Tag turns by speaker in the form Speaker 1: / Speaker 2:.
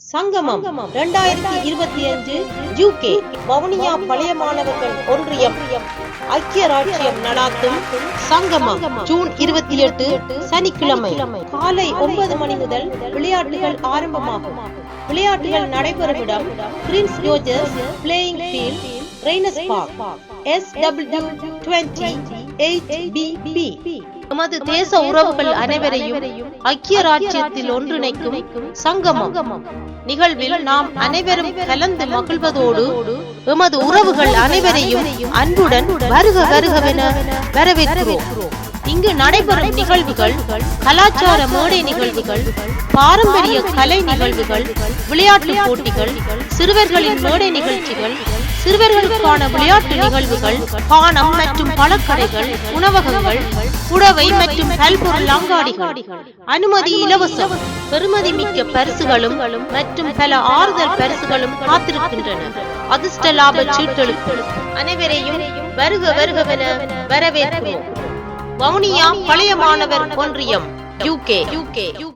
Speaker 1: சங்கமம் இரண்டாயிரத்தி இருபத்தி அஞ்சு யூகே வவுனியா பழைய மாணவர்கள் ஒன்றியம் ஐக்கிய ராஜ்யம் நடாத்தும் சங்கமம். ஜூன் இருபத்தி எட்டு சனிக்கிழமை. காலை ஒன்பது மணி முதல் விளையாட்டுகள் ஆரம்பமாகும். விளையாட்டுகள் நடைபெறும் இடம் Prince George's Playing Field Raynes Park S W twenty eight P நமது தேச உறவுகள் அனைவரையும் ஐக்கிய ராஜ்யத்தில் ஒன்றிணைக்கும் சங்கமம். நிகழ்வில் நாம் அனைவரும் கலந்து மகிழ்வதோடு எமது உறவுகள் அனைவரையும் அன்புடன் வருக வருகவென வரவேற்கிறோம். இங்கு நடைபெறும் நிகழ்வுகள் கலாச்சார மேடை நிகழ்வுகள் பாரம்பரிய கலை நிகழ்வுகள் விளையாட்டு போட்டிகள் சிறுவர்களின் மேடை நிகழ்ச்சிகள் சிறுவர்களுக்கான விளையாட்டு நிகழ்வுகள் பானம் மற்றும் பழக்கடைகள் உணவகங்கள் புடவை மற்றும் பல்பொருள் அங்காடிகள். அனுமதி இலவசம். பெருமதி மிக்க பரிசுகளும் மற்றும் பல ஆறுதல் பரிசுகளும் காத்திருக்கின்றன. அதிர்ஷ்ட லாப சீட்டலுக்கு அனைவரையும் வருக வருகவென வரவேற்கிறோம். வவுனியா பழைய மாணவர் ஒன்றியம் யூகே யூகே